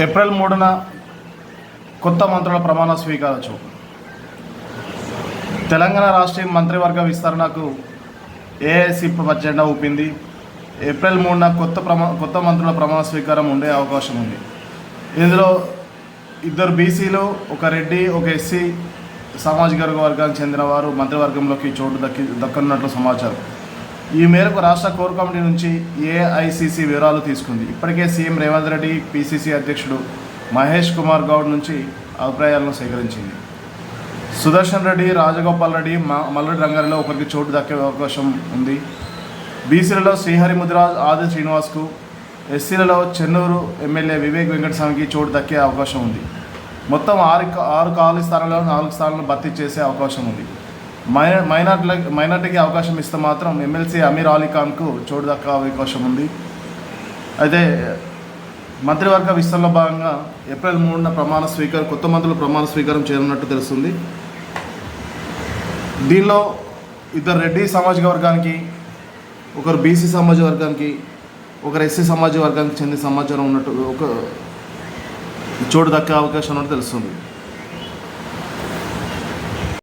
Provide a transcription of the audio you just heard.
April మూడున కొత్త మంత్రుల ప్రమాణ స్వీకారచ్చు తెలంగాణ రాష్ట్రీయ మంత్రివర్గ విస్తరణకు ఏఐసి జెండా ఊపింది. ఏప్రిల్ మూడున కొత్త ప్రమా కొత్త మంత్రుల ప్రమాణ స్వీకారం ఉండే అవకాశం ఉంది. ఇందులో ఇద్దరు బీసీలు ఒక రెడ్డి ఒక ఎస్సీ సామాజిక వర్గానికి చెందిన వారు మంత్రివర్గంలోకి చోటు దక్కి దక్కనున్నట్లు సమాచారం. ఈ మేరకు రాష్ట్ర కోర్ కమిటీ నుంచి ఏఐసిసి వివరాలు తీసుకుంది. ఇప్పటికే సీఎం రేవంత్ రెడ్డి పిసిసి అధ్యక్షుడు మహేష్ కుమార్ గౌడ్ నుంచి అభిప్రాయాలను సేకరించింది. సుదర్శన్ రెడ్డి రాజగోపాల్ రెడ్డి మ- మల్లెడ్డి ఒకరికి చోటు దక్కే అవకాశం ఉంది. బీసీలలో శ్రీహరి ముదిరాజ్ ఆది శ్రీనివాస్కు ఎస్సీలలో చెన్నూరు ఎమ్మెల్యే వివేక్ వెంకటస్వామికి చోటు దక్కే అవకాశం ఉంది. మొత్తం ఆరు ఆరు ఖాళీ స్థానాల్లో నాలుగు స్థానాలను భర్తీ చేసే అవకాశం ఉంది. మైన మైనార్టీల మైనార్టీకి అవకాశం ఇస్తే మాత్రం ఎమ్మెల్సీ అమీర్ అలీ ఖాన్కు చోటు దక్కే అవకాశం ఉంది. అయితే మంత్రివర్గ విస్తరణలో భాగంగా ఏప్రిల్ మూడున ప్రమాణ స్వీకారం కొత్త మంత్రులు ప్రమాణ స్వీకారం చేయనున్నట్టు తెలుస్తుంది. దీనిలో ఇద్దరు రెడ్డి సామాజిక వర్గానికి ఒకరు బీసీ సమాజ వర్గానికి ఒకరు ఎస్సీ సమాజ వర్గానికి చెందిన సమాచారం ఉన్నట్టు ఒక చోటు దక్కే అవకాశం ఉన్నట్టు తెలుస్తుంది.